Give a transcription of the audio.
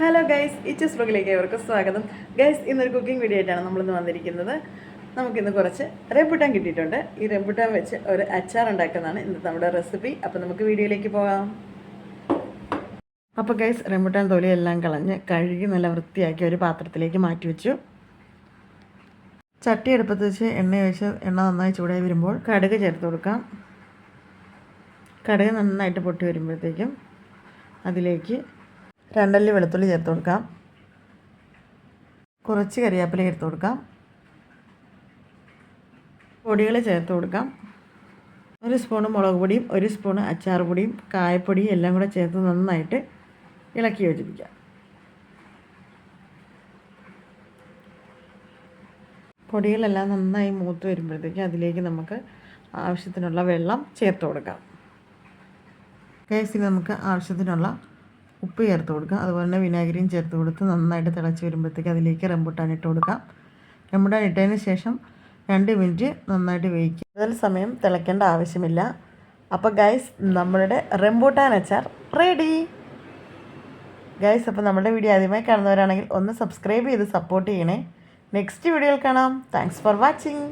Hello guys ഇച്ചസ് ബ്ലോഗിലേക്ക് അവർക്ക് സ്വാഗതം. Guys ഇന്നൊരു കുക്കിംഗ് വീഡിയോ ആയിട്ടാണ് നമ്മളിന്ന് വന്നിരിക്കുന്നത്. നമുക്കിന്ന് കുറച്ച് റെമ്പുട്ടാൻ കിട്ടിയിട്ടുണ്ട്. ഈ റെമ്പുട്ടാൻ വെച്ച് ഒരു അച്ചാർ ഉണ്ടാക്കുന്നതാണ് ഇന്നത്തെ നമ്മുടെ റെസിപ്പി അപ്പോൾ നമുക്ക് വീഡിയോയിലേക്ക് പോകാം. അപ്പോൾ ഗൈസ് റെമ്പുട്ടാൻ തൊലിയെല്ലാം കളഞ്ഞ് കഴുകി നല്ല വൃത്തിയാക്കി ഒരു പാത്രത്തിലേക്ക് മാറ്റി വെച്ചു. ചട്ടി എടുപ്പത്ത് വെച്ച് എണ്ണ ഒഴിച്ച് എണ്ണ നന്നായി ചൂടായി വരുമ്പോൾ കടുക് ചേർത്ത് കൊടുക്കാം. കടുക് നന്നായിട്ട് പൊട്ടി വരുമ്പോഴത്തേക്കും അതിലേക്ക് രണ്ടല്ലി വെളുത്തുള്ളി ചേർത്ത് കൊടുക്കാം. കുറച്ച് കറിവേപ്പില ചേർത്ത് കൊടുക്കാം. പൊടികൾ ചേർത്ത് കൊടുക്കാം. ഒരു സ്പൂണ് മുളക് പൊടിയും ഒരു സ്പൂണ് അച്ചാർ പൊടിയും കായപ്പൊടിയും എല്ലാം കൂടെ ചേർത്ത് നന്നായിട്ട് ഇളക്കി യോജിപ്പിക്കാം പൊടികളെല്ലാം നന്നായി മൂത്ത് വരുമ്പോഴത്തേക്കും അതിലേക്ക് നമുക്ക് ആവശ്യത്തിനുള്ള വെള്ളം ചേർത്ത് കൊടുക്കാം. കേസിൽ നമുക്ക് ആവശ്യത്തിനുള്ള ഉപ്പ് ചേർത്ത് കൊടുക്കുക. അതുപോലെ തന്നെ വിനാഗിരിയും ചേർത്ത് കൊടുത്ത് നന്നായിട്ട് തിളച്ച് വരുമ്പോഴത്തേക്ക് അതിലേക്ക് റംബുട്ടാൻ ഇട്ട് കൊടുക്കാം റംബുട്ടാൻ ഇട്ടതിന് ശേഷം രണ്ട് മിനിറ്റ് നന്നായിട്ട് വേവിക്കുക. കൂടുതൽ സമയം തിളയ്ക്കേണ്ട ആവശ്യമില്ല. അപ്പോൾ ഗൈസ് നമ്മളുടെ റംബൂട്ടാൻ അച്ചാർ റെഡി ഗൈസ് അപ്പോൾ നമ്മുടെ വീഡിയോ ആദ്യമായി കാണുന്നവരാണെങ്കിൽ ഒന്ന് സബ്സ്ക്രൈബ് ചെയ്ത് സപ്പോർട്ട് ചെയ്യണേ. നെക്സ്റ്റ് വീഡിയോയിൽ കാണാം. Thanks for watching